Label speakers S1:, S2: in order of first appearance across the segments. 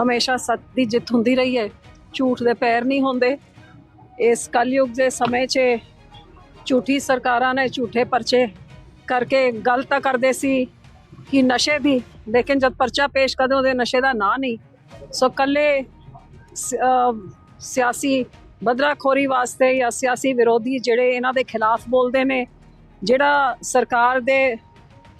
S1: ਹਮੇਸ਼ਾ ਸੱਚ ਦੀ ਜਿੱਤ ਹੁੰਦੀ ਰਹੀ ਹੈ। ਝੂਠ ਦੇ ਪੈਰ ਨਹੀਂ ਹੁੰਦੇ। ਇਸ ਕਲਯੁਗ ਦੇ ਸਮੇਂ 'ਚ ਝੂਠੀ ਸਰਕਾਰਾਂ ਨੇ ਝੂਠੇ ਪਰਚੇ ਕਰਕੇ ਗੱਲ ਤਾਂ ਕਰਦੇ ਸੀ ਕਿ ਨਸ਼ੇ ਦੀ, ਲੇਕਿਨ ਜਦ ਪਰਚਾ ਪੇਸ਼ ਕਰਦੇ ਉਹਦੇ ਨਸ਼ੇ ਦਾ ਨਾਂ ਨਹੀਂ। ਸੋ ਕੱਲੇ ਸਿਆਸੀ ਬਦਰਾਖੋਰੀ ਵਾਸਤੇ ਜਾਂ ਸਿਆਸੀ ਵਿਰੋਧੀ ਜਿਹੜੇ ਇਹਨਾਂ ਦੇ ਖਿਲਾਫ ਬੋਲਦੇ ਨੇ, ਜਿਹੜਾ ਸਰਕਾਰ ਦੇ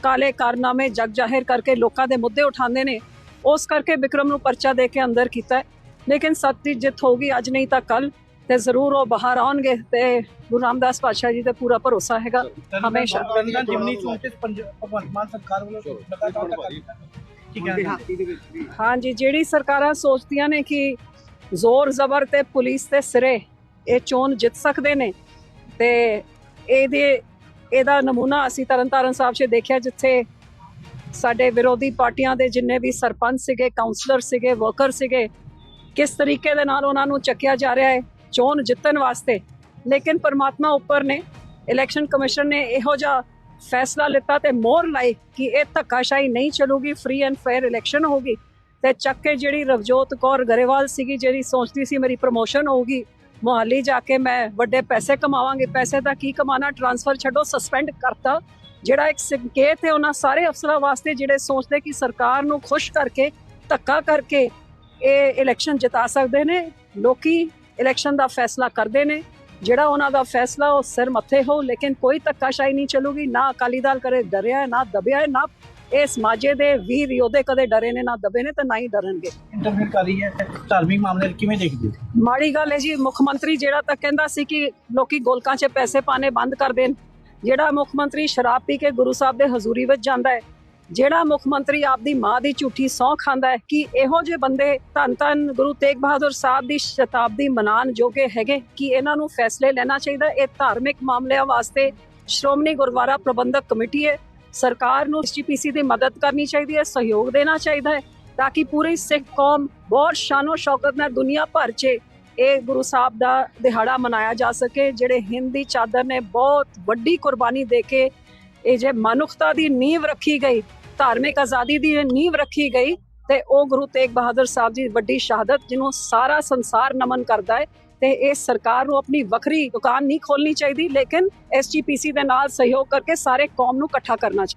S1: ਕਾਲੇ ਕਾਰਨਾਮੇ ਜਗ ਜ਼ਾਹਿਰ ਕਰਕੇ ਲੋਕਾਂ ਦੇ ਮੁੱਦੇ ਉਠਾਉਂਦੇ ਨੇ ਉਸ ਕਰਕੇ ਵਿਕਰਮ ਨੂੰ ਪਰਚਾ ਦੇ ਕੇ ਅੰਦਰ ਕੀਤਾ ਹੈ। ਲੇਕਿਨ ਸੱਚ ਦੀ ਜਿੱਤ ਹੋਊਗੀ ਅੱਜ ਨਹੀਂ ਤਾਂ ਕੱਲ ਤੇ ਜ਼ਰੂਰ ਉਹ ਬਾਹਰ ਆਉਣਗੇ ਤੇ ਗੁਰੂ ਰਾਮਦਾਸ ਪਾਤਸ਼ਾਹ ਜੀ ਤੇ ਪੂਰਾ ਭਰੋਸਾ ਹੈਗਾ ਹਮੇਸ਼ਾ।
S2: ਜਿਮਨੀ ਚੋਣ ਤੇ ਪੰਜ- ਭਗਵੰਤ ਮਾਨ ਸਰਕਾਰ ਵੱਲੋਂ ਲਗਾਤਾਰ
S1: ਹਾਂਜੀ ਜਿਹੜੀ ਸਰਕਾਰਾਂ ਸੋਚਦੀਆਂ ਨੇ ਕਿ ਜ਼ੋਰ ਜ਼ਬਰ ਤੇ ਪੁਲਿਸ ਤੇ ਸਿਰੇ ਇਹ ਚੋਣ ਜਿੱਤ ਸਕਦੇ ਨੇ ਤੇ ਇਹਦੇ ਇਹਦਾ ਨਮੂਨਾ ਅਸੀਂ ਤਰਨਤਾਰਨ ਸਾਹਿਬ 'ਚ ਦੇਖਿਆ ਜਿੱਥੇ ਸਾਡੇ ਵਿਰੋਧੀ ਪਾਰਟੀਆਂ ਦੇ ਜਿੰਨੇ ਵੀ ਸਰਪੰਚ ਸੀਗੇ ਕਾਉਂਸਲਰ ਸੀਗੇ ਵਰਕਰ ਸੀਗੇ, ਕਿਸ ਤਰੀਕੇ ਦੇ ਨਾਲ ਉਹਨਾਂ ਨੂੰ ਚੱਕਿਆ ਜਾ ਰਿਹਾ ਹੈ, ਚੋਣ ਜਿੱਤਣ ਵਾਸਤੇ। ਲੇਕਿਨ ਪਰਮਾਤਮਾ ਉੱਪਰ ਨੇ ਇਲੈਕਸ਼ਨ ਕਮਿਸ਼ਨ ਨੇ ਇਹੋ ਜਿਹਾ ਫੈਸਲਾ ਲਿੱਤਾ ਤੇ ਮੋਹਰ ਲਾਈ ਕਿ ਇਹ ਧੱਕਾਸ਼ਾਹੀ ਨਹੀਂ ਚੱਲੂਗੀ ਫ੍ਰੀ ਐਂਡ ਫੇਅਰ ਇਲੈਕਸ਼ਨ ਹੋਊਗੀ। ਤੇ ਚੱਕ ਕੇ ਜਿਹੜੀ ਰਵਜੋਤ ਕੌਰ ਗਰੇਵਾਲ ਸੀਗੀ, ਜਿਹੜੀ ਸੋਚਦੀ ਸੀ ਮੇਰੀ ਪ੍ਰਮੋਸ਼ਨ ਹੋਊਗੀ, ਮੁਹਾਲੀ ਜਾ ਕੇ ਮੈਂ ਵੱਡੇ ਪੈਸੇ ਕਮਾਵਾਂਗੇ, ਪੈਸੇ ਦਾ ਕੀ ਕਮਾਣਾ ਟ੍ਰਾਂਸਫਰ ਛੱਡੋ ਸਸਪੈਂਡ ਕਰਤਾ। ਜਿਹੜਾ ਇੱਕ ਸੰਕੇਤ ਹੈ ਉਹਨਾਂ ਸਾਰੇ ਅਫਸਰਾਂ ਵਾਸਤੇ ਜਿਹੜੇ ਸੋਚਦੇ ਕਿ ਸਰਕਾਰ ਨੂੰ ਖੁਸ਼ ਕਰਕੇ ਧੱਕਾ ਕਰਕੇ ਇਹ ਇਲੈਕਸ਼ਨ ਜਿਤਾ ਸਕਦੇ ਨੇ ਲੋਕੀ ਇਲੈਕਸ਼ਨ ਦਾ ਫੈਸਲਾ ਕਰਦੇ ਨੇ। ਜਿਹੜਾ ਉਹਨਾਂ ਦਾ ਫੈਸਲਾ ਉਹ ਸਿਰ ਮੱਥੇ ਹੋ ਲੇਕਿਨ ਕੋਈ ਧੱਕਾਸ਼ਾਹੀ ਨਹੀਂ ਚੱਲੂਗੀ ਨਾ ਅਕਾਲੀ ਦਲ ਕਰੇ ਡਰਿਆ ਹੈ, ਨਾ ਦਬਿਆ ਹੈ, ਨਾ ਇਸ ਮਾਝੇ ਦੇ ਵੀਰ ਯੋਧੇ ਕਦੇ ਡਰੇ ਨੇ ਨਾ ਦਬੇ ਨੇ ਤੇ ਨਾ ਹੀ ਡਰਨਗੇ।
S2: ਇੰਟਰਫੇਅਰ ਕਰ ਰਹੀ ਹੈ ਧਾਰਮਿਕ ਮਾਮਲੇ ਕਿਵੇਂ ਦੇਖਦੇ ਹੋ?
S1: ਮਾੜੀ ਗੱਲ ਹੈ ਜੀ ਮੁੱਖ ਮੰਤਰੀ ਜਿਹੜਾ ਤਾਂ ਕਹਿੰਦਾ ਸੀ ਕਿ ਲੋਕੀ ਗੋਲਕਾਂ 'ਚ ਪੈਸੇ ਪਾਣੇ ਬੰਦ ਕਰ ਦੇਣ। ਜਿਹੜਾ ਮੁੱਖ ਮੰਤਰੀ ਸ਼ਰਾਬ ਪੀ ਕੇ ਗੁਰੂ ਸਾਹਿਬ ਦੇ ਹਜ਼ੂਰੀ ਵਿੱਚ ਜਾਂਦਾ ਹੈ, ਜਿਹੜਾ ਮੁੱਖ ਮੰਤਰੀ ਆਪਦੀ ਮਾਂ ਦੀ ਝੂਠੀ ਸਹੁੰ ਖਾਂਦਾ ਹੈ, ਕਿ ਇਹੋ ਜਿਹੇ ਬੰਦੇ ਧੰਨ ਧੰਨ ਗੁਰੂ ਤੇਗ ਬਹਾਦਰ ਸਾਹਿਬ ਦੀ ਸ਼ਤਾਬਦੀ ਮਨਾਉਣ ਜੋਗੇ ਹੈਗੇ? ਕਿ ਇਹਨਾਂ ਨੂੰ ਫੈਸਲੇ ਲੈਣਾ ਚਾਹੀਦਾ? ਇਹ ਧਾਰਮਿਕ ਮਾਮਲਿਆਂ ਵਾਸਤੇ ਸ਼੍ਰੋਮਣੀ ਗੁਰਦੁਆਰਾ ਪ੍ਰਬੰਧਕ ਕਮੇਟੀ ਹੈ। ਸਰਕਾਰ ਨੂੰ ਐਸਜੀਪੀਸੀ ਦੀ ਮਦਦ ਕਰਨੀ ਚਾਹੀਦੀ ਹੈ, ਸਹਿਯੋਗ ਦੇਣਾ ਚਾਹੀਦਾ ਹੈ, ਤਾਂ ਕਿ ਪੂਰੀ ਸਿੱਖ ਕੌਮ ਬਹੁਤ ਸ਼ਾਨੋ ਸ਼ੌਕਤ ਨਾਲ ਦੁਨੀਆ ਭਰ 'ਚ ਇਹ ਗੁਰੂ ਸਾਹਿਬ ਦਾ ਦਿਹਾੜਾ ਮਨਾਇਆ ਜਾ ਸਕੇ, ਜਿਹੜੇ ਹਿੰਦੀ ਚਾਦਰ ਨੇ ਬਹੁਤ ਵੱਡੀ ਕੁਰਬਾਨੀ ਦੇ ਕੇ ਇਹ ਜੇ ਮਨੁੱਖਤਾ ਦੀ ਨੀਂਵ ਰੱਖੀ ਗਈ, ਧਾਰਮਿਕ ਆਜ਼ਾਦੀ ਦੀ ਨੀਂਵ ਰੱਖੀ ਗਈ ਤੇ ਉਹ ਗੁਰੂ ਤੇਗ ਬਹਾਦਰ ਸਾਹਿਬ ਦੀ ਵੱਡੀ ਸ਼ਹਾਦਤ, ਜਿਹਨੂੰ ਸਾਰਾ ਸੰਸਾਰ ਨਮਨ ਕਰਦਾ ਹੈ ਤੇ ਇਹ ਸਰਕਾਰ ਨੂੰ ਆਪਣੀ ਵੱਖਰੀ ਦੁਕਾਨ ਨਹੀਂ ਖੋਲਣੀ ਚਾਹੀਦੀ, ਲੇਕਿਨ ਐਸਜੀਪੀਸੀ ਦੇ ਨਾਲ ਸਹਿਯੋਗ ਕਰਕੇ ਸਾਰੇ ਕੌਮ ਨੂੰ ਇਕੱਠਾ ਕਰਨਾ ਚਾਹੀਦਾ।